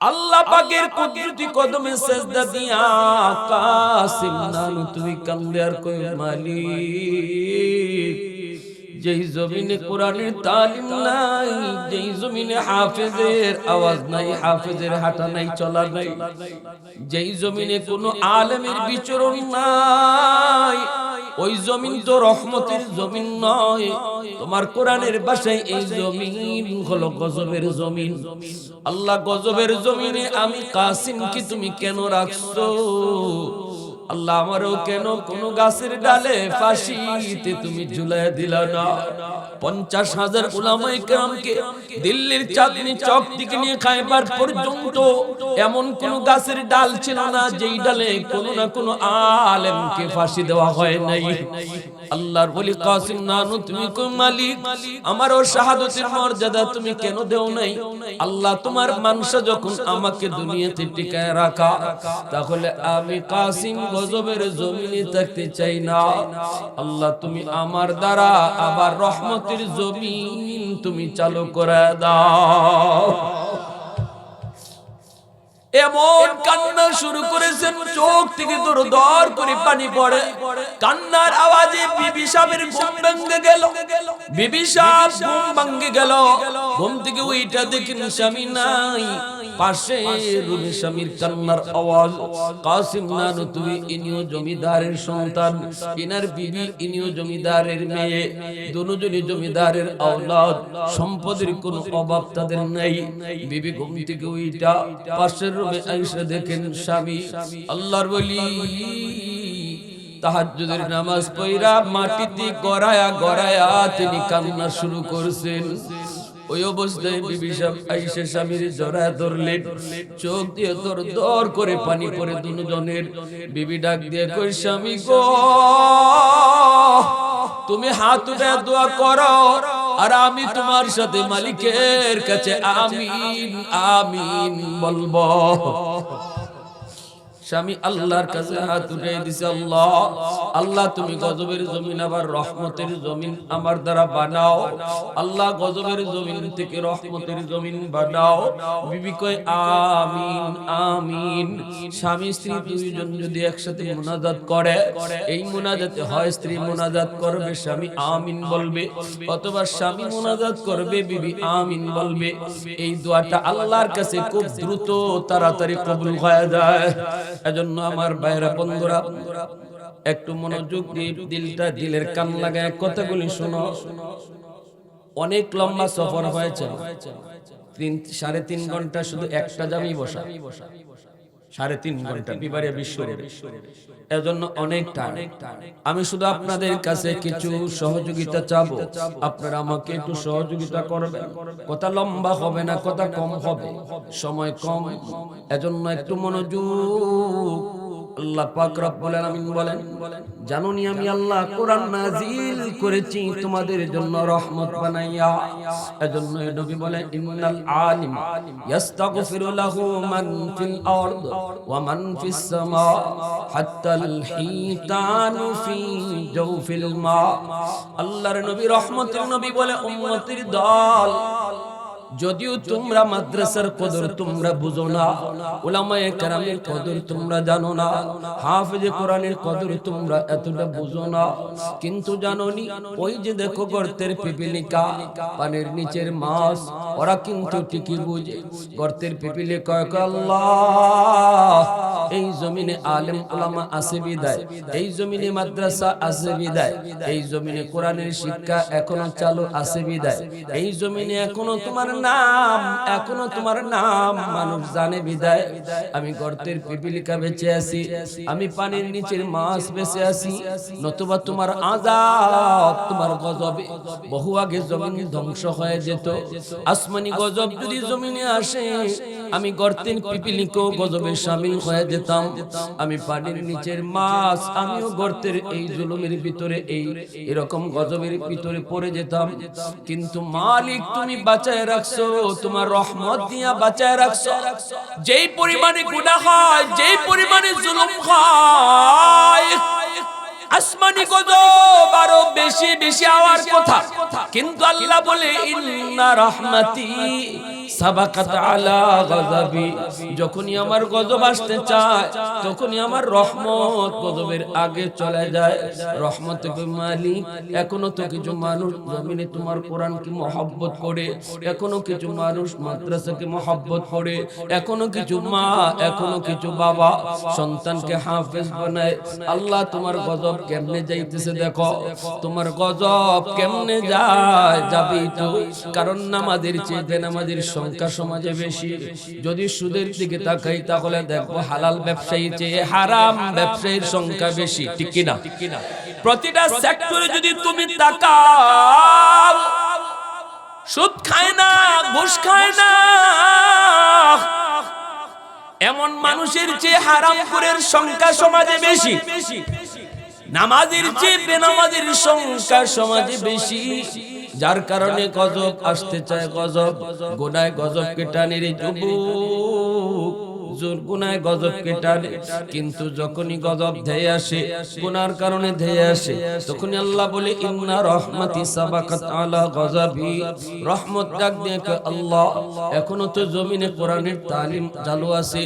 আল্লাহ পাকের কুদরতি কদমে সেজদা দিয়া কাসিম নানু তুমি কান্দে আর কই মালিক? যেই জমিনে কোরআনের তালিম নাই যেই জমিনে হাফেজের আওয়াজ নাই হাফেজের হাঁটা নাই চলা নাই যেই জমিনে কোনো আলেমের বিচরণ নাই ওই জমিন তো রহমতের জমিন নয়। তোমার কোরআনের বাসায় এই জমিন হলো গজবের জমিন। আল্লাহ গজবের জমিনে আমি কাসিমকে তুমি কেন রাখছো? আল্লাহ আমারও কেন কোন গাছের ডালে ফাঁসিতে তুমি ঝুলাই দিল না? পঞ্চাশ হাজার কেরামকে দিল্লির চাঁদনি চক থেকে নিয়ে খাইবার পর্যন্ত এমন কোন গাছের ডাল ছিল না যেই ডালে কোনো না কোনো আলেমকে ফাঁসি দেওয়া হয় নাই। আল্লাহর বলি কাসিম নানু, তুমি কোন মালিক আমারও শাহাদতের মর্যাদা তুমি কেন দেও নাই? আল্লাহ তোমার মানসা যখন আমাকে দুনিয়াতে টিকায় রাখা, তাহলে আমি কাসিম গজবের জমিনে থাকতে চাই না। আল্লাহ, তুমি আমার দ্বারা আবার রহমতের জমিন তুমি চালু করে দাও। এমন কান্না শুরু করেছেন, চোখ থেকে তোর দর করে পানি পড়ে। কান্নার আওয়াজে বিবি সাহেবের ঘুম ভেঙে গেল। বিবি সাহেব ঘুম ভেঙে গেল। ঘুম থেকে ওইটা দেখেন স্বামী নাই। পাশে রুমি স্বামীর কান্নার আওয়াজ, কাসিম নানু ইনিও জমিদারের সন্তান, ইনার বিবি ইনিও জমিদারের মেয়ে, দুজনই জমিদারের আওলাদ, সম্পদের কোনো অভাব তাদের নাই। বিবি ঘুম থেকে ওইটা পাশের রুমে আইসা দেখেন স্বামী, আল্লাহর বলি, তাহাজ্জুদের নামাজ পড়া মাটিতে গড়ায়া গড়ায়া তিনি কান্না শুরু করছেন। ওই অবস্থায় বিবি আইসে স্বামীর জড়ায় ধরলেন। চোখ দিয়ে তোর দর করে পানি পরে দুজনের বিবি ডাক দিয়ে কই স্বামী গো, তুমি হাত উঠে দোয়া করো, আর আমি তোমার সাথে মালিকের কাছে আমিন আমিন বলব। স্বামী আল্লাহর কাছে হাত উঠে দিছে, আল্লাহ আল্লাহ, তুমি গজবের জমিন আবার রহমতের জমিন আমার দ্বারা বানাও। আল্লাহ, গজবের জমিন থেকে রহমতের জমিন বানাও। বিবি কয়, আমিন আমিন। স্বামী, স্ত্রী দুইজন যদি একসাথে মোনাজাত করে, এই মোনাজাতে হয়, স্ত্রী মোনাজাত করবে, স্বামী আমিন বলবে। অথবা স্বামী মোনাজাত করবে, বিবি আমিন বলবে। এই দোয়াটা আল্লাহর কাছে খুব দ্রুত, তাড়াতাড়ি কবুল হয়ে যায়। এজন্য আমার বাইরা বন্ধুরা, একটু মনোযোগ দিয়ে দিলটা দিলের কান লাগায় কথাগুলি শোনো। অনেক লম্বা সফর হয়েছে। তিন, সাড়ে তিন ঘণ্টা শুধু একটা জামি বসা। সাড়ে তিন ঘণ্টা। বিবারে বিশ্ব এজন্য অনেক আমি শুধু আপনাদের কাছে কিছু সহযোগিতা চাবো। আপনারা আমাকে একটু সহযোগিতা করবেন। কথা লম্বা হবে না কথা কম হবে। সময় কম। এজন্য একটু মনোযোগ। আল্লাহ পাক রব্বুল আলামিন বলেন, জানোনি আমি আল্লাহ কোরআন নাজিল করেছি, তোমাদের জন্য রহমত বানাইয়া। এজন্য নবী বলেন, ইন্নাল আলিম ইস্তাগফিরু লাহু মান ফিল আরদ ওয়া মান ফিস সামা হাত্তাল হিতানু ফি জাওফিল মা। আল্লাহর নবী রহমতের নবী বলে, উম্মতের দল যদিও তোমরা মাদ্রাসার কদর তোমরা বুঝো না ওলামায়ে কেরামের কদর তোমরা জানো না, হাফেজে কোরআনের কদর তোমরা এতটা বুঝো না। কিন্তু জানোনি, ওই যে দেখো গর্তের পিপিলিকা, পানের নিচের মাছ, ওরা কিন্তু ঠিকই বুঝে। গর্তের পিপিলি কয় কয়, আল্লাহ, এই জমিনে আলেম ওলামা আছে বিদায়, এই জমিনে মাদ্রাসা আছে বিদায়, এই জমিনে কোরআনের শিক্ষা এখনও চালু আছে বিদায়, এই জমিনে এখনও তোমার নাম, এখনও তোমার নাম, মানুষ জানে বিদায়। আমি গর্তের পিপিলিকা বেঁচে আছি, আমি পানির নিচের মাছ বেঁচে আছি, নতুবা তোমার আজাদ, তোমার গজবে বহু আগে জমিন ধ্বংস হয়ে যেত। আসমানি গজব যদি জমিনে আসে আমি গর্তের পিপিলিকেও গজবে সামিল হয়ে যেতাম। আমি পানির নিচের মাছ, আমিও গর্তের এই জুলুমের ভিতরে, এই এরকম গজবের ভিতরে পড়ে যেতাম। কিন্তু মালিক, তুমি বাঁচায় রাখছো, তোমার রহমত দিয়া বাঁচায় রাখছো। যেই পরিমাণে গুনাহ হয়, যেই পরিমাণে জুলুম হয়, আসমানি গজব আরও বেশি বেশি আওয়ার কথা। কিন্তু আল্লাহ বলে, ইন্না রহমাতি সাবাকাত আলা গজবি যখনই আমার গজব আসতে চায়, তখনই আমার রহমত গজবের আগে চলে যায়। রহমত মালিক? এখনও তো কিছু মানুষ জমিনে তোমার কোরআনকে মহব্বত করে, এখনও কিছু মানুষ মাদ্রাসাকে মহব্বত করে, এখনও কিছু মা, এখনও কিছু বাবা সন্তানকে হাফেজ বানায়। আল্লাহ তোমার গজব কেমনে যাইতেছে দেখো। তোমার গজব কেমনে যায় যাবেই তো? কারণ নামাজের চেয়ে বেনামাজের সংখ্যা সমাজে বেশি। যদি সুদের দিকে তাকাই তাহলে দেখব হালাল ব্যবসায়ী চেয়ে হারাম ব্যবসায়ীর সংখ্যা বেশি। ঠিক কিনা? প্রতিটা সেক্টরে যদি তুমি তাকাও সুদ খায় না ঘুষ খায় না। এমন মানুষের চেয়ে হারামপুরের সংখ্যা সমাজে বেশি। নামাজের চেয়ে বেনামাজের সংখ্যা সমাজে বেশি। যার কারণে গজব আসতে চায় গজব। গোনায় গজবকে টানের যুবক। জোর গুনায় গজবকে টানে কিন্তু যখনই গজব ধেয়ে আসে, গুনার কারণে ধেয়ে আসে, তখনই আল্লাহ বলে, ইন্না রহমাতি সাবাকাত আলা গজবি। রহমত ডাক দিয়ে আল্লাহ, এখনও তো জমিনে কোরআনের তালিম চালু আছে।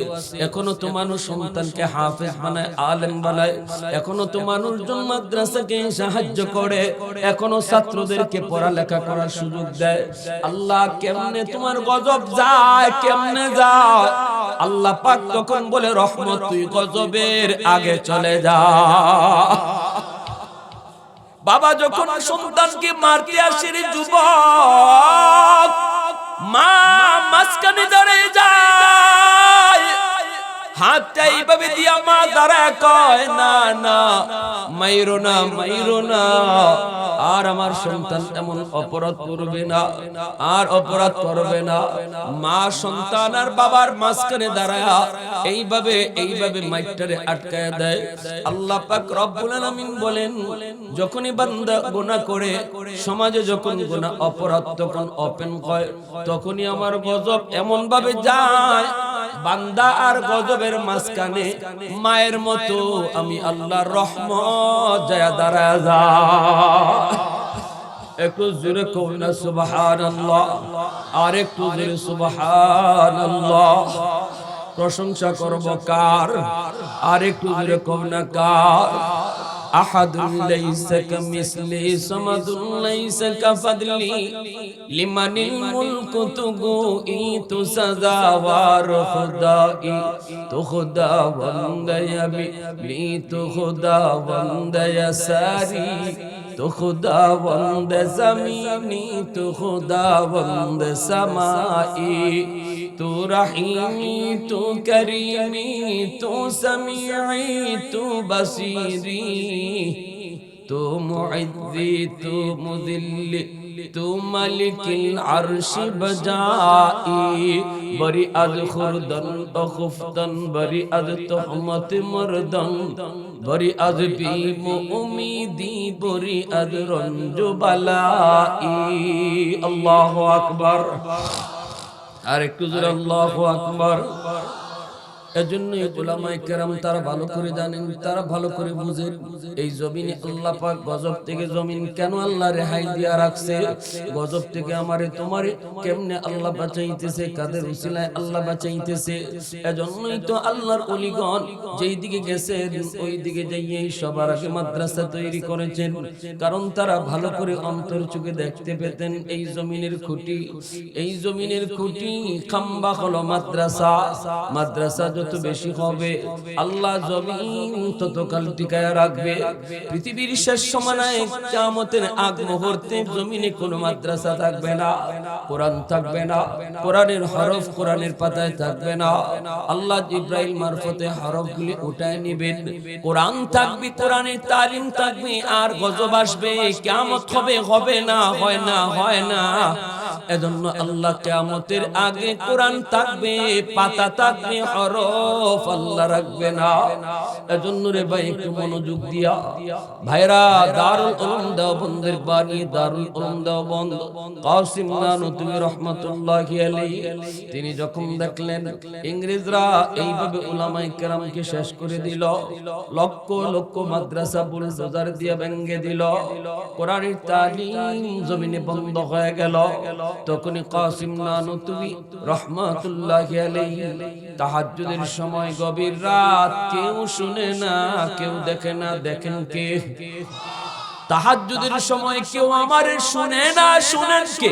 এখনও তো মানুষ সন্তানকে হাফেজ বানায়, আলেম বানায়। এখনও তো মানুষজন মাদ্রাসাকে সাহায্য করে। এখনও ছাত্রদেরকে পড়ালেখা করার সুযোগ দেয়। আল্লাহ, কেমনে তোমার গজব যায়, কেমনে যায়? আল্লাহ পাক তখন বলে, রহমত তুই গজবের আগে চলে যা। বাবা যখন সন্তানকে মারতে আসে রে যুবক, মা মাঝখানে দাঁড়িয়ে যায়। হাতটা এইভাবে দিয়া মা দাঁড়ায় কয়, না না, মাইরো না মাইরো না। আর আমার সন্তান এমন অপরাধ করবে না, আর অপরাধ করবে না। মা সন্তান আর বাবার মাঝখানে দাঁড়ায় এইভাবে এইভাবে মাইকটারে আটকায় দেয়। আল্লাহ পাক রব্বুল আলামিন বলেন, যখনই বান্দা গুনাহ করে, সমাজে যখন গুনাহ, অপরাধ তখন ওপেন হয়, তখনই আমার গজব এমন ভাবে যায় বান্দা আর গজবের মাঝখানে মায়ের মতো আমি আল্লাহর রহমত জয়া দাঁড়া যা। একটু জোরে কও না, সুবহানাল্লাহ। আর একটু জোরে সুবহানাল্লাহ। প্রশংসা করব কার? আর একটু জোরে কও না কার? أحد ليس كمثله صمد ليس كفضلي لمن الملك تقوي تسزاوار خدائي تو خدا بندیا بلی تو خدا بندیا ساری تو خدا بند زمینی تو خدا بند سمائی تو رحیمی تو کریمی تو سمیعی تو بصیری تو معزی تو مذلی تو ملک العرش بجائی بری از خردن اخفتن بری از تحمت مردن بری از بیم و امیدی بری از رنج و بلائی اللہ اکبر আর একটু জোরে আল্লাহু আকবার। এজন্যই কেরাম তারা ভালো করে জানেন, তারা ভালো করে এই জমিনে আল্লাহ পাক গজব থেকে জমিন কেন আল্লাহ রেহাই দিয়া রাখছে? গজব থেকে আমারে তোমারে কেমনে আল্লাহ বাঁচাইতেছে? কাদের উসিলায় আল্লাহ বাঁচাইতেছে? এজন্যই তো আল্লাহর অলিগণ যেই দিকে ওই দিকে সবার আগে মাদ্রাসা তৈরি করেছেন। কারণ তারা ভালো করে অন্তর চোখে দেখতে পেতেন এই জমিনের খুঁটি। এই জমিনের খুঁটি খাম্বা হলো মাদ্রাসা। মাদ্রাসা যত বেশি হবে। আল্লাহ জমিন ততকাল টিকায় রাখবে। পৃথিবীর শেষ সমানায় কিয়ামতের আগ মুহূর্তে জমিনে কোনো মাদ্রাসা থাকবে না। কোরআন থাকবে না। কোরআনের হরফ কোরআনের পাতায় থাকবে না। আল্লাহ ইব্রাহিম মারফতে হরফগুলি উঠায় নেবেন। কোরআন থাকবে কোরআনের তালিম থাকবে আর গজব আসবে। কিয়ামত হবে হবে না হয় না হয় না। এজন্য আল্লাহ কিয়ামতের আগে কোরআন থাকবে, পাতা থাকবে, হরফ আল্লাহ রাখবে না। এজন্য রে ভাই, একটু মনোযোগ দিয়া। ভাইরা, দারুল উলুম দেওবন্দের বাণী দারুল উলুম দেওবন্দ কাসিম নানুতুবি রহমাতুল্লাহি আলাইহি। তিনি যখন দেখলেন, ইংরেজরা এইভাবে উলামায়ে কেরামকে শেষ করে দিল। লক্ষ লক্ষ মাদ্রাসা বুলডোজার দিয়ে ভেঙে দিল। কোরআনের তালিম জমিনে বন্ধ হয়ে গেল। তখনই কাসিম নানুতুবি রহমাতুল্লাহ আলাইহি তাহাজ্জুদের সময় গভীর রাত কেউ শুনে না, কেউ দেখে না, দেখেন কে? তাহাজ্জুদের সময় কেউ আমারে শুনে না, শুনেন কে?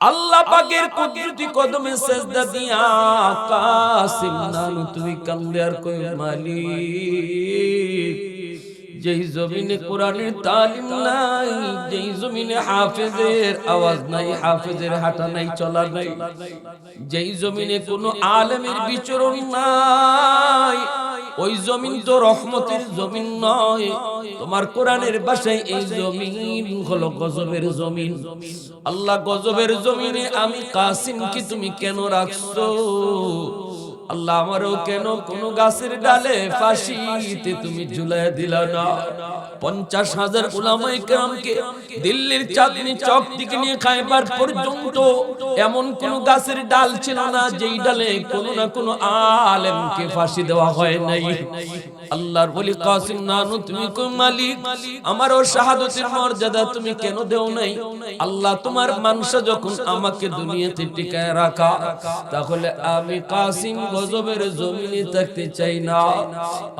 আল্লাহ পাকের কুদরতি কদমে সেজদা দিয়া কাসিম নানু তুই কান্দে আর কই মালিক যেই জমিনে কোরআনের তালিম নাই, যেই জমিনে হাফেজের আওয়াজ নাই, হাফেজের হাঁটা নাই, চলা নাই, যেই জমিনে কোনো আলেমের বিচরণ নাই, ওই জমিন তো রহমতের জমিন নয়, তোমার কোরআনের বাসায় এই জমিন হলো গজবের জমিন। আল্লাহ গজবের জমিনে আমি কাসিমকে তুমি কেন রাখছো? আল্লাহ আমারও কেন কোন গাছের ডালে ফাঁসিতে তুমি ঝুলাই দিল না? পঞ্চাশ হাজার কেরামকে দিল্লির চাঁদনি চক থেকে নিয়ে খাইবার পর্যন্ত এমন কোন গাছের ডাল ছিল না যেই ডালে কোন না কোন আলেমকে ফাঁসি দেওয়া হয় নাই। আল্লাহর বলি কাসিম নানু, তুমি কোন মালিক, আমারও শাহাদতের মর্যাদা তুমি কেন দেও নাই? আল্লাহ তোমার মানসা যখন আমাকে দুনিয়াতে টিকায় রাখা, তাহলে আমি কাসিম গজবের জমিনে থাকতে চাই না।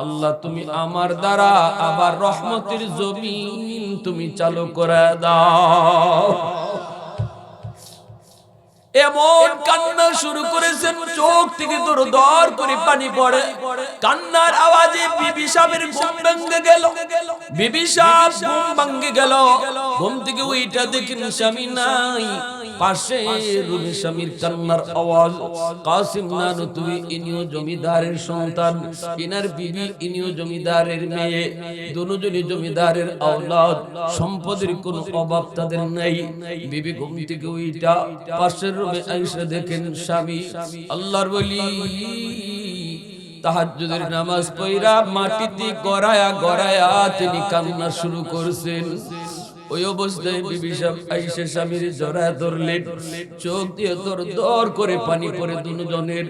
আল্লাহ, তুমি আমার দ্বারা আবার রহমতের জমিন তুমি চালু করে দাও। এমন কান্না শুরু করেছেন, চোখ থেকে তোর দর করে পানি পড়ে। কান্নার আওয়াজে বিবি সাহেবের ঘুম ভেঙে গেল। বিবি সাহেব ঘুম ভেঙে গেল। ঘুম থেকে ওইটা দেখেন স্বামী নাই। পাশে স্বামীর কান্নার আওয়াজ। কাসিম তুই ইনিও জমিদারের সন্তান। ইনার বিবি ইনিও জমিদারের মেয়ে। দুজনই জমিদারের আওলাদ। সম্পদের কোনো অভাব তাদের নাই। বিবি ঘুম থেকে ওইটা পাশের রুমে আইসা দেখেন স্বামী। আল্লাহর বলি, তাহাজ্জুদের নামাজ পড়া মাটিতে গড়ায়া গড়ায়া তিনি কান্না শুরু করছেন। ওই অবস্থায় বিবি আইসে স্বামীর জড়ায় ধরলেন। চোখ দিয়ে তোর দর করে পানি পরে দুজনের।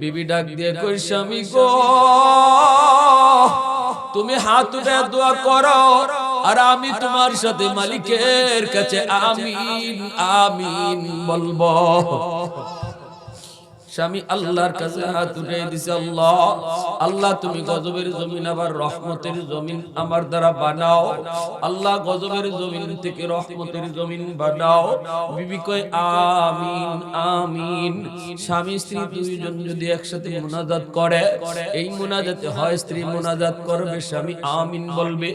বিবি ডাক দিয়ে কই স্বামী গো তুমি হাত উঠে দোয়া করো আর আমি তোমার সাথে মালিকের কাছে আমিন আমিন বলব। স্বামী আল্লাহর কাছে হাত উঠে দিছে, আল্লাহ আল্লাহ, তুমি গজবের জমিন আবার রহমতের জমিন আমার দ্বারা বানাও। আল্লাহ, গজবের জমিন থেকে রহমতের জমিন বানাও। বিবি কয়, আমিন আমিন। স্বামী, স্ত্রী দুইজন যদি একসাথে মোনাজাত করে, এই মোনাজাতে হয়, স্ত্রী মোনাজাত করবে, স্বামী আমিন বলবে।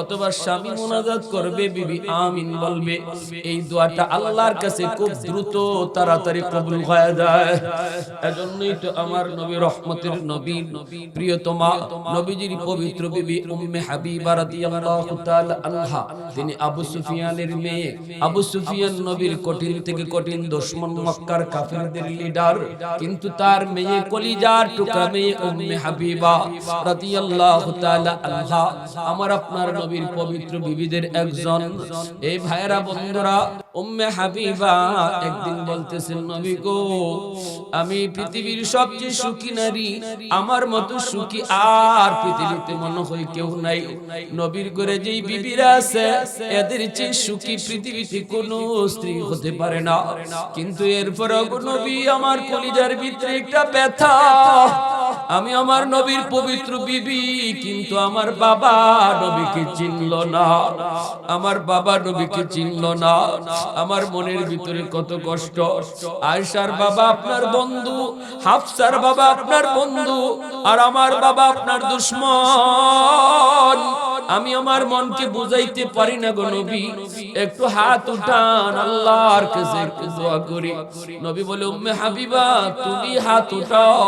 অথবা স্বামী মোনাজাত করবে, বিবি আমিন বলবে। এই দোয়াটা আল্লাহর কাছে খুব দ্রুত, তাড়াতাড়ি কবুল হয়ে যায়। এজন্যই তো আমার নবী রহমতের নবী, প্রিয়তমা, নবীজির পবিত্র বিবি উম্মে হাবিবা রাদিয়াল্লাহু তাআলা আনহা। তিনি আবু সুফিয়ানের মেয়ে। আবু সুফিয়ান নবীর কঠিন থেকে কঠিন দুশমন মক্কার কাফিরদের লিডার কিন্তু তার মেয়ে কলিজার টুকরা মেয়ে উম্মে হাবিবা রাদিয়াল্লাহু তাআলা আনহা। আমার আপনার নবীর পবিত্র বিবিদের একজন। এই ভাইরা বন্ধুরা উম্মে হাবিবা একদিন বলতেছেন, নবী গো, আমি পৃথিবীর সবচেয়ে সুখী নারী, আমার মতো সুখী আর পৃথিবীতে মনে হয় কেউ নাই। নবীর করে যেই বিবিরা আছে, এদের চেয়ে সুখী পৃথিবীতে কোনো স্ত্রী হতে পারে না। কিন্তু এরপর নবী আমার কলিজার ভিতরে একটা ব্যথা। আমি আমার নবীর পবিত্র বিবি, কিন্তু আমার বাবা নবীকে চিনল না। আমার বাবা নবীকে চিনল না। আমার মনের ভিতরে কত কষ্ট। আয়সার বাবা আপনার বন্ধু, হাফসার বাবা আপনার বন্ধু, আর আমার বাবা আপনার দুশ্মন। আমি আমার মনকে বুঝাইতে পারি না গো নবী। একটু হাত উঠান, আল্লাহর কাছে দোয়া করি। নবী বলে, উম্মে হাবিবা, তুমি হাত উঠাও।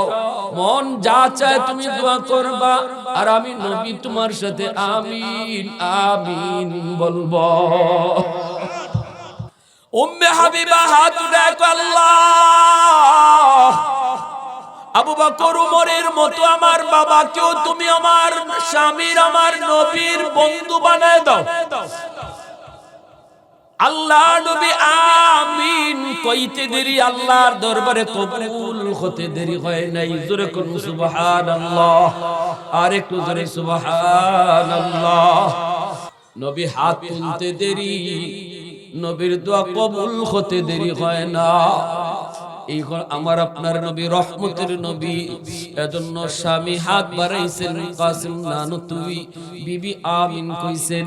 মন যা চায় তুমি দোয়া করবা। আর আমি নবী তোমার সাথে আমিন আমিন বলব। উম্মে হাবিবা হাত উঠায় আল্লাহ। আবু বকর উমরের মতো আমার বাবাকেও তুমি আমার স্বামীর, আমার নবীর বন্ধু বানায় দাও। আল্লাহ নবী আমিন, কইতে দেরি আল্লাহর দরবারে কবুল হতে দেরি হয় নাই। জোরে কোন, সুবহানাল্লাহ। আর একটু জোরে, সুবহানাল্লাহ। নবী হাত তুলতে দেরি, নবীর দোয়া কবুল হতে দেরি হয় না। এই আমার আপনার নবী, রহমতের নবী। এজন্য স্বামী হাত বাড়াইছেন কাসিম নানু তুই, বিবি আমিন কইছেন।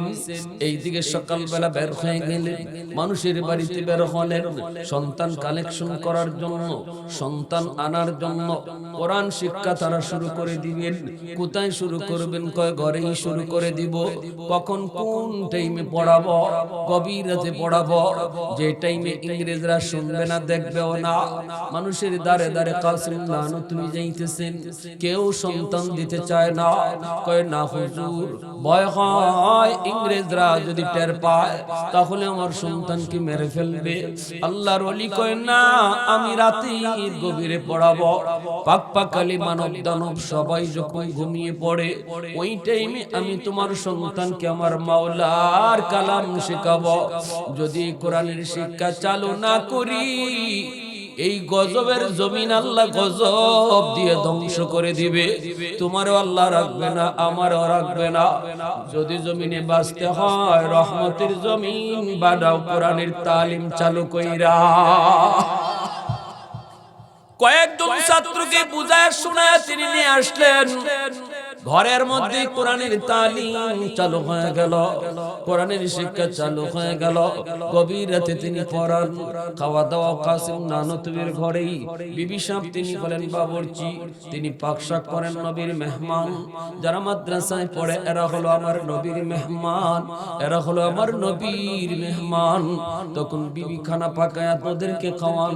এইদিকে সকালবেলা বের হয়ে গেলেন, মানুষের বাড়িতে বের হলেন, সন্তান কালেকশন করার জন্য, সন্তান আনার জন্য। কোরআন শিক্ষা তারা শুরু করে দিবেন। কোথায় শুরু করবেন, কয় ঘরেই শুরু করে দিব। কখন কোন টাইমে পড়াবো, গভীর পড়াবো, যে টাইমে ইংরেজরা শুনবে না, দেখবেও না। মানুষের দারে দারে কাসিম নানু তুমি যাইতেছেন। কেউ সন্তান দিতে চায় না। কয়, না, হুজুর, ভয় হয়। ইংরেজরা যদি টের পায়, তাহলে আমার সন্তানকে মেরে ফেলবে। আল্লাহর ওলি কয়, না, আমি রাতে গভীরে পড়াবো। পাক পাকালি মানব দানব সবাই যখন ঘুমিয়ে পড়ে, ওই টাইমে আমি তোমার সন্তানকে আমার মাওলার কালাম শেখাবো। যদি কোরআনের শিক্ষা চালু না করি এই গজবের জমিন আল্লাহ গজব দিয়ে ধ্বংস করে দিবে। তোমারও আল্লাহ রাখবে না, আমারও রাখবে না। যদি জমিনে বাঁচতে হয়, রহমতের জমিন বানাও কোরআনের তালিম চালু কইরা। কয়েকজন ছাত্রকে বুঝায়, শোনায়, তিনি নিয়ে আসলেন। ঘরের মধ্যে কোরআনের তালিম চালু হয়ে গেল। কোরআনের শিক্ষা চালু হয়ে গেল। গভীর রাতে তিনি পড়ান। খাওয়া দাওয়া কাসিম নানতুবির ঘরেই। বিবি সাহেব তিনি হলেন বাবরচি তিনি পাকশাক করেন নবীর মেহমান। যারা মাদ্রাসায় পড়ে এরা হলো আমার নবীর মেহমান। এরা হলো আমার নবীর মেহমান। তখন বিবি খানা পাকায় তোদেরকে খাওয়ান।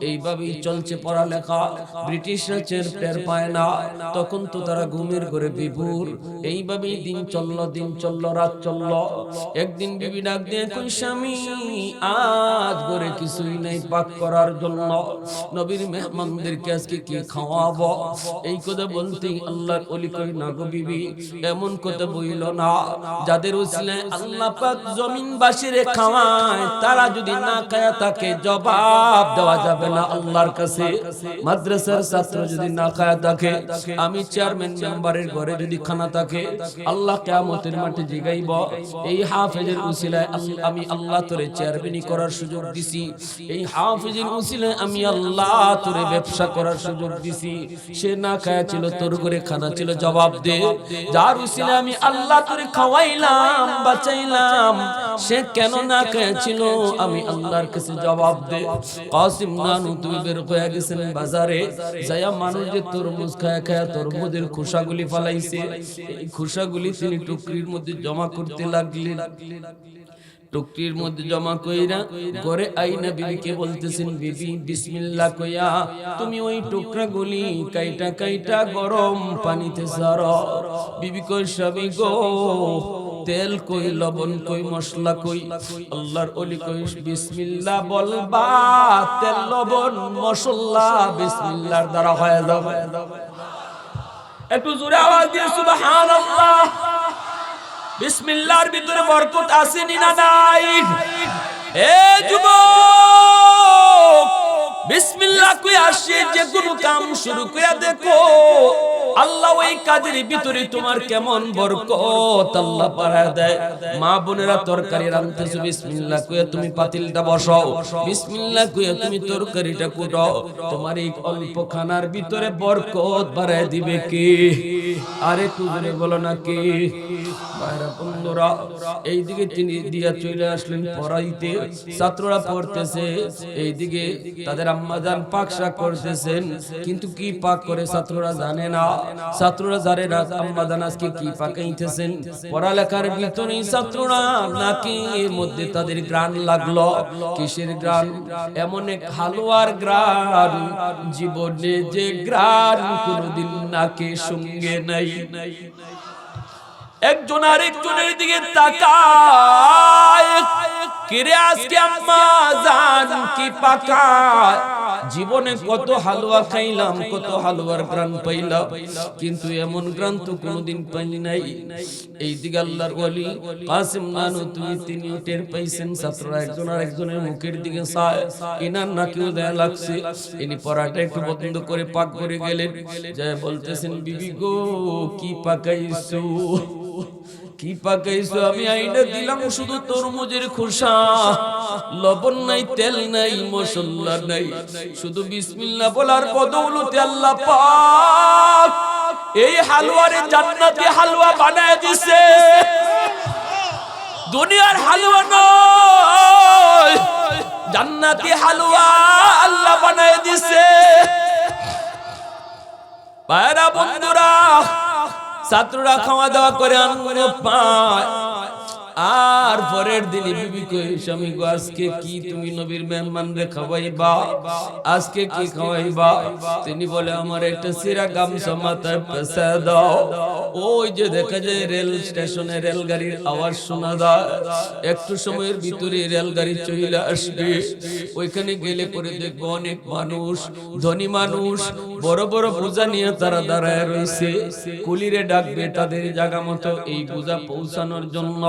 এইভাবেই চলছে পড়ালেখা। ব্রিটিশরা চের টের পায় না। তখন তো তারা ঘুমের ঘরে বিভুর এইভাবেই দিন চলল দিন চলল, রাত চলল। একদিন বিবি ডাক দিয়ে কই, স্বামী, আজ ঘরে কিছুই নাই পাক করার জন্য। নবীর মেহমানদেরকে আজকে কি খাওয়াবো? এই কথা বলতেই আল্লাহর অলি কই, না গো বিবি, এমন কথা বইল না। যাদের উসিলায় আল্লাহ পাক জমিন বাসিরে খাওয়ায়, তারা যদি না খায়া থাকে, জবাব দেওয়া যাবে না আল্লাহর কাছে। মাদ্রাসার ছাত্র যদি না খায়া থাকে, আমি চেয়ারম্যান মেম্বারের ঘরে যদি খানা থাকে আল্লাহ কিয়ামতের মাঠে জিগাইব। এই হাফেজের উসিলায় আমি আল্লাহ তোরে চেয়ারম্যানি করার সুযোগ দিছি। এই হাফেজের উসিলায় আমি আল্লাহ তোরে ব্যবসা করার সুযোগ দিছি। সে না খায়া ছিল তোর ঘরে খানা ছিল জবাব দে। যার উসিলায় আমি আল্লাহ তোরে খাওয়াইলাম বাঁচাইলাম। সে কেন না খায়া ছিল আমি আল্লাহর কাছে জবাব দে। কাসিম নানু তুই বের হয়ে গেছেন বাজারে। যায়া মানুষ যে তরমুজ খায়া খায়া তরমুজের খোসাগুলি ফালাইছে এই খোসাগুলি তিনি টুকরির মধ্যে জমা করতে লাগলেন। টুকরির মধ্যে জমা কইরা ঘরে আইনা বিবিকে বলতেছেন, বিবি, বিসমিল্লাহ কইয়া, তুমি ওই টুকরা গুলি কাইটা কাইটা গরম পানিতে সার বিবি কই সবই গো, তেল কই, লবণ কই, মশলা কই? আল্লাহর ওলি কই বিসমিল্লাহ বলবা, তেল, লবণ, মশলা বিসমিল্লাহর দ্বারা হয়ে যাবে। একটু জোরে আওয়াজ দিয়ে সুবহানাল্লাহ। বিসমিল্লাহর ভিতরে বরকত আসেনি না নাই? এ যুবক! বিসমিল্লাহ কই আসে, যে কোনো কাম শুরু করে দেখো, আল্লাহ ওই কাজের ভিতরে তোমার কেমন বরকত আল্লাহ পাড়া দেয়। মা বোনেরা তরকারি রাঁধতেছো, বিসমিল্লাহ কইয়া তুমি পাতিলটা বসাও। বিসমিল্লাহ কইয়া তুমি তরকারিটা কুটাও। তোমার এই অল্প খানার ভিতরে বরকত বাড়ায় দিবে কে? আরে তুজরে বলো না কে? ভাইরা বন্ধুরা, এইদিকে তিনি দিয়া চলে আসলেন পড়াইতে। ছাত্ররা পড়তেছে, এইদিকে তাদের আম্মাজান পাক শাক করতেছেন, কিন্তু কি পাক করে ছাত্ররা জানে না? ছাত্ররা জানে না আম্মাজান আজকে কি পাকাইতেছেন পড়ালেখার ভিতরে ছাত্ররা নাকি এর মধ্যে তাদের গ্রান লাগল। কিসের গ্রান এমন এক হালুয়ার গ্রান জীবনে যে গ্রান কোনোদিন নাকে সঙ্গে নাই। একজন আরেকজনের দিকে তাকায়। কিরে আজকে আম্মা, জান কি পাকায় জীবনে কত হালুয়া খাইলাম, কত হালুয়ার গ্রান পাইলাম, কিন্তু এমন গ্রান তো কোনোদিন পাই নাই। এই দিকে আল্লাহর ওলি কাসিম নানু, তুমি তিনি টের পাইছেন, ছাত্ররা একজন আর একজনের মুখের দিকে চায়। ইনার নাকেও দেয়া লাগছে। ইনি পড়াটা একটু বন্ধ করে পাক করে গেলেন। যায় বলতেছেন, বিবি গো, কি পাকাইছো? কি পাকাইছো আমি আইনা দিলাম শুধু তরমুজের খোসা। লবণ নাই, তেল নাই, মশলা নাই। শুধু বিসমিল্লাহ বলার বদৌলতে আল্লাহ পাক এই হালুয়ারে জান্নাতি হালুয়া বানায় দিছে। দুনিয়ার হালুয়া নয়, জান্নাতি হালুয়া আল্লাহ বানায় দিছে। পায়রা বন্ধুরা ছাত্ররা খাওয়া দাওয়া করে আনন্দ পায়। আর পরের দিনে বিবি কই স্বামী গো আজকে কি তুমি নবীর মেহমান রে খাওয়াইবা? আজকে কি খাওয়াইবা? তিনি বলে আমার একটা সিরা গামছা মাথায় পেঁচা দাও। ওই যে দেখা যায় রেল স্টেশনে রেলগাড়ির আওয়াজ শোনা যায়। একটু সময়ের ভিতরে রেলগাড়ি চলে আসবে। ওইখানে গেলে পরে দেখব অনেক মানুষ ধনী মানুষ বড় বড় বোঝা নিয়ে তারা দাঁড়ায় রয়েছে। কুলিরে ডাকবে তাদের জায়গা মতো এই বোঝা পৌঁছানোর জন্য।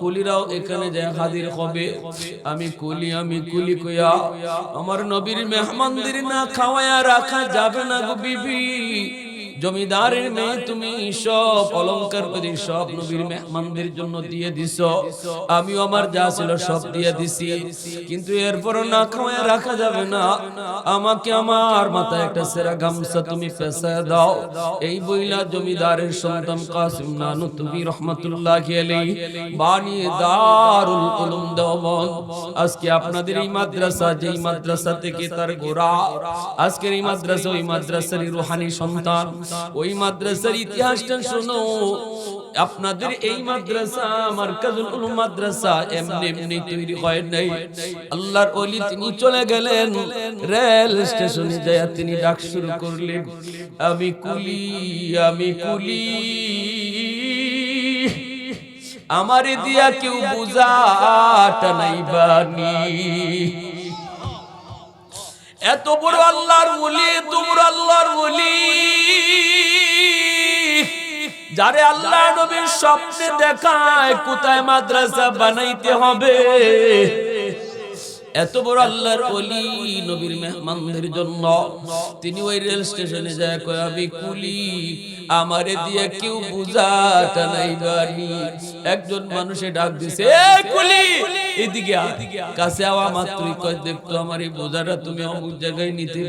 কুলিরাও এখানে যে হাজির হবে। আমি কুলি আমি কুলি কইয়া আমার নবীর মেহমানদের না খাওয়ায়া রাখা যাবে না গো বিবি। জমিদারের মেয়ে তুমি সব অলংকার করে সব নবীর মেহমানদের জন্য দিয়ে দিছ। আমিও আমার যা ছিল সব দিয়ে দিছি। কিন্তু এরপর না খাওয়ায় রাখা যাবে না। আমাকে আমার মাথায় একটা সেরা গামছা তুমি পেশায় দাও। এই বইলা জমিদারের সন্তান কাসিম নানু তুমি রহমতুল্লাহ আলাইহি। বানিয়ে দারুল উলুম দেওবন্দ আজকে আপনাদের এই মাদ্রাসা, যেই মাদ্রাসা থেকে তার গোড়া, আজকের এই মাদ্রাসা ওই মাদ্রাসারই রুহানি সন্তান। ওই মাদ্রাসার ইতিহাসটা শোনো। আপনাদের এই মাদ্রাসা মার্কাজুল উলুম মাদ্রাসা এমনি এমনি তৈরি হয় নাই। আল্লাহর ওলি তিনি চলে গেলেন। রেল স্টেশনে যায় তিনি ডাক শুরু করলেন। আমি কুলি আমি কুলি। আমারে দিয়া কেউ বুঝাটা নাই বানি এত বড় আল্লাহর বলি এত আল্লাহর বলি যারে আল্লাহ নবীর স্বপ্নে দেখায়, কোথায় মাদ্রাসা বানাইতে হবে? এত বড় আল্লাহর অলি নবীর মেহমানদের জন্য। তিনি ওই রেল স্টেশনে যায়, কয়, আমি কুলি, আমারে দিয়ে কেউ বুঝাটা নাই বাড়ি একজন মানুষে ডাক দিছে কুলি এদিকে। কাছে আওয়া মাত্রই কয় দেখতো আমার এই বোঝাটা তুমি অমুক জায়গায় নিতে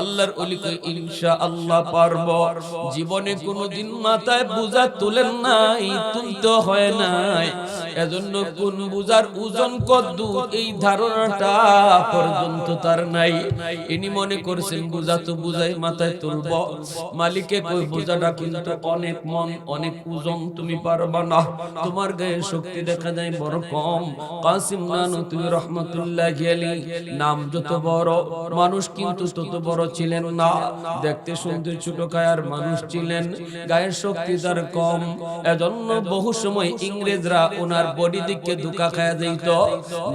আল্লাহর কয় ইনশা আল্লাহ পারব। জীবনে কোনোদিন মাথায় বোঝা তোলেন নাই, তুলতে হয় নাই। এজন্য কোন বুজার ওজন কদ্দু এই ধারণাটা পর্যন্ত তার নাই। ইনি মনে করছেন, বুঝা তো বুঝাই মাথায় তুলব। মালিকে কই বুঝাটা কিন্তু অনেক মন, অনেক ওজন, তুমি পারবা না। তোমার গায়ে শক্তি দেখা যায় বড় কম। কাসিম নানু তুমি রহমতুল্লাহ গেলি নাম যত বড়, মানুষ কিন্তু তত বড় ছিলেন না। দেখতে শুনতে ছোট কায়ার মানুষ ছিলেন, গায়ের শক্তি তার কম। এজন্য বহু সময় ইংরেজরা ওনার বডি দিকে ধোকা খায়া দিত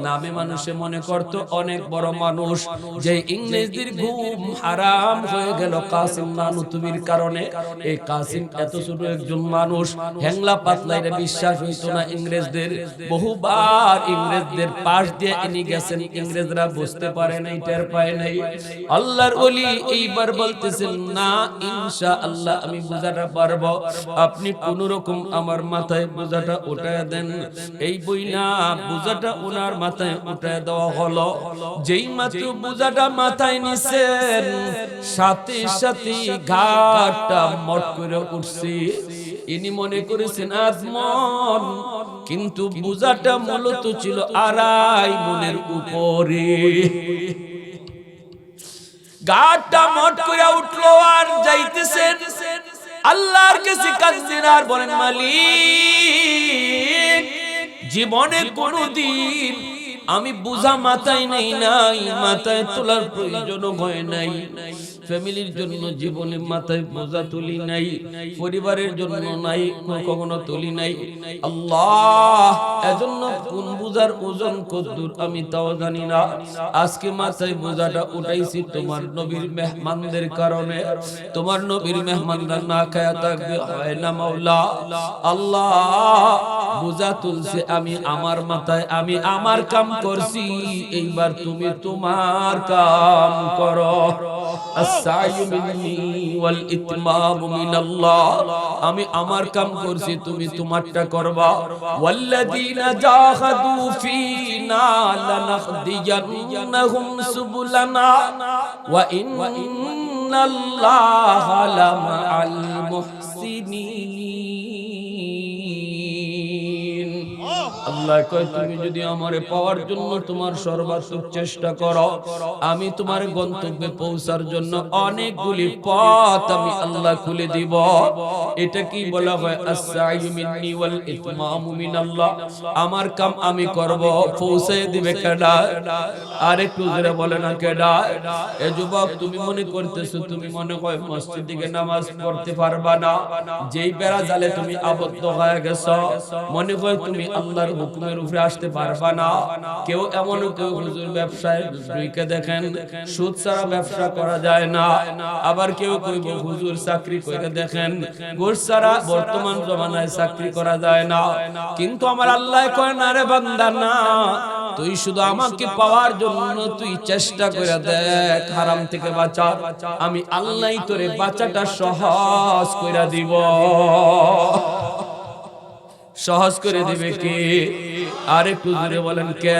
নামে মানুষে মনে করত, অনেক বড় মানুষ। যে ইংরেজদের ঘুম হারাম হয়ে গেল, কাসিম নানু তুমির কারণে। এই কাসিম এত ছোট একজন মানুষ হ্যাংলা পাতলা বিশ্বাস হইতো না ইংরেজদের। বহুবার ইংরেজদের পাশ দিয়ে ইনি গেছেন, ইংরেজরা বুঝতে পারে নাই, টের পায় নাই। আল্লাহর ওলি এইবার বলতেছেন, না ইনশা আল্লাহ আমি বোঝাটা পারব। আপনি কোন রকম আমার মাথায় বোঝাটা উঠায় দেন। এই বই না বোঝাটা ওনার মাথায় উঠায় দেওয়া হলো। যেই মাত্র বোঝাটা মাথায় নিছেন, সাথে সাথে ঘাটটা মট করে উঠছে। ইনি মনে করেছেন আজমন কিন্তু বোঝাটা মূলত ছিল আড়াই মনের উপরে। গাটা মট করে উঠল, আর যাইতেছেন। আল্লাহর কাছে কাঁদছেন আর বলেন, মালিক, জীবনে কোনদিন আমি বুঝা মাথায় নেই নাই, মাথায় তোলার প্রয়োজন হয় নাই। ফ্যামিলির জন্য জীবনে মাথায় বোঝা তুলি নাই, পরিবারের জন্য নাই কখনো তুলি নাই। আল্লাহ, এজন্য কোন বুঝার ওজন কদ্দুর আমি তাও জানি না। আজকে মাথায় বোঝাটা উঠাইছি তোমার নবীর মেহমানদের কারণে। তোমার নবীর মেহমানরা না খায়া থাকবে, হয় না মাওলা? আল্লাহ, বোঝা তুলছে আমি আমার মাথায়, আমি আমার কাম করছি, এইবার তুমি তোমার কাম করো। আমি আমার কাম করছি, তুমি তোমারটা করবা। ওয়াল্লাযীনা জাহাদু ফীনা লানাহদিয়ান্নাহুম সুবুলানা। ওয়া ইন্নাল্লাহা লামাআল মুহসিনিন। আল্লাহ কয়, তুমি যদি আমারে পাওয়ার জন্য তোমার সর্বাত্মক চেষ্টা করো, আমি তোমার গন্তব্যে পৌঁছার জন্য অনেকগুলি পথ আমি আল্লাহ খুলে দিব। এটা কি বলা হয়? আস-সা'য়ু মিন্নি ওয়াল ইতমামু মিনাল্লাহ। আমার কাম আমি করব পৌঁছে দিবে কেডা? আর একটু জোরে বলে না কেডা? এ যুবক, তুমি মনে করতেছো, তুমি মনে হয় মসজিদে গিয়ে নামাজ পড়তে পারবা না। যেই বেড়া জালে তুমি আবদ্ধ হয়ে গেছো, মনে হয় তুমি আল্লাহর হুকুমের উপরে আসতে পারবা না। কেউ এমন কেউ হুজুর ব্যবসায় ঢুকে দেখেন, সুদ ছাড়া ব্যবসা করা যায় না। আবার কেউ কইব, হুজুর চাকরি করে দেখেন ঘুষ ছাড়া বর্তমান জমানায় চাকরি করা যায় না। কিন্তু আমার আল্লাহ কয়, না রে বান্দা, না। তুই শুধু আমাকে পাওয়ার জন্য তুই চেষ্টা করে দেখ, হারাম থেকে বাঁচা। আমি আল্লাহ তোরে বাঁচাটা সহজ করে দিব। সহজ করে দিবে কে? আর একটু জোরে বলেন কে?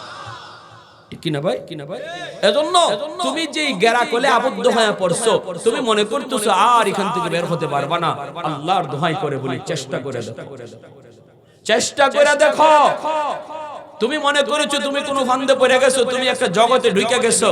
কিনা ভাই? কিনা ভাই? এজন্য তুমি যে গেরা কোলে আবদ্ধ হয়ে পড়ছো, তুমি মনে করতেছো, আর এখান থেকে বের হতে পারবা না। আল্লাহর দোহাই করে বলি, চেষ্টা করে দেখো। চেষ্টা করে দেখো। তুমি মনে করেছ তুমি কোনো ফান্দে পড়ে গেছো, তুমি একটা জগতে ঢুকে গেছো,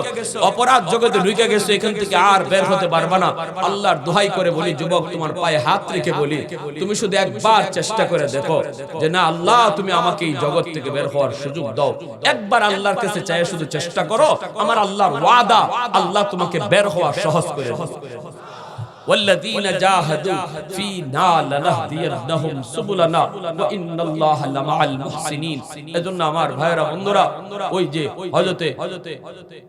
অপরাধ জগতে ঢুকে গেছো, এখান থেকে আর বের হতে পারবা না। আল্লাহর দোহাই করে বলি, যুবক, তোমার পায়ে হাত রেখে বলি, তুমি শুধু একবার চেষ্টা করে দেখো যে না, আল্লাহ, তুমি আমাকে এই জগৎ থেকে বের হওয়ার সুযোগ দাও। একবার আল্লাহর কাছে চাই শুধু চেষ্টা করো, আমার আল্লাহর ওয়াদা, আল্লাহ তোমাকে বের হওয়া সহজ করে والذين جاهدوا فينا لنهدينهم سبلنا وان الله لمع المحسنين এজন্য আমার ভাইরা বন্ধুরা ওই যে হযরতে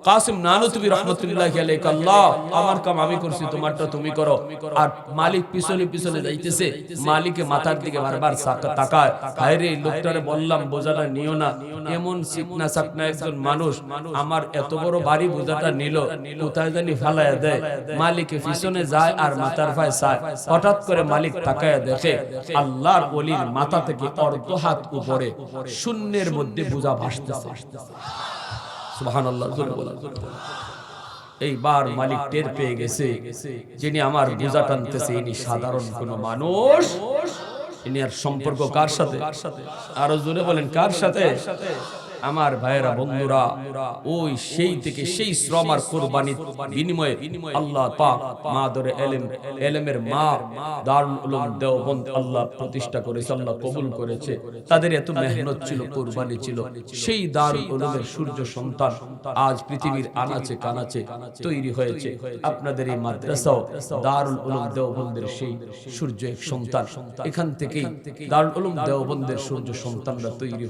কাসিম নানুতুবি রাহমাতুল্লাহি আলাইহি আল্লাহ আমার কাম আমি করছি তোমারটা তুমি করো আর মালিক পিছনে পিছনে যাইতেছে মালিকে মাথার দিকে বারবার সাক- তাকায় হায়রে এই লোকটারে বললাম বোঝাটা নিও না এমন সিকনা সাকনা একজন মানুষ আমার এত বড় ভারী বোঝাটা নিল কোথায় জানি ফালায়া দেয় মালিকে পিছনে যায় আর মাথার ভাই চায় হঠাৎ করে মালিক তাকায়া দেখে আল্লাহর ওলির মাথা থেকে অর্ধ হাত উপরে শূন্যের মধ্যে বোঝা ভাসতেছে। সুবহানাল্লাহ বলা এইবার মালিক টের পেয়ে গেছে যিনি আমার বোঝা টানতেছে, ইনি সাধারণ কোন মানুষ। ইনি আর সম্পর্ক কার সাথে? আরও জোরে বলেন, কার সাথে? আমার ভাইয়েরা বন্ধুরা ওই সেই থেকে সেই শ্রম আর কোরবানির বিনিময়ে আল্লাহ পাক মা ধরে এলেম এলেমের মা দারুল উলুম দেওবন্দ আল্লাহ প্রতিষ্ঠা করেছে আল্লাহ কবুল করেছে। তাদের এত মেহনত ছিল কোরবানি ছিল। সেই দারুল উলুমের সূর্য সন্তান আজ পৃথিবীর আনাচে কানাচে তৈরি হয়েছে। আপনাদের এই মাদ্রাসাও দারুল উলুম দেওবন্দের সেই সূর্য এক সন্তান। এখান থেকেই দারুল উলুম দেওবন্দের সূর্য সন্তানরা তৈরি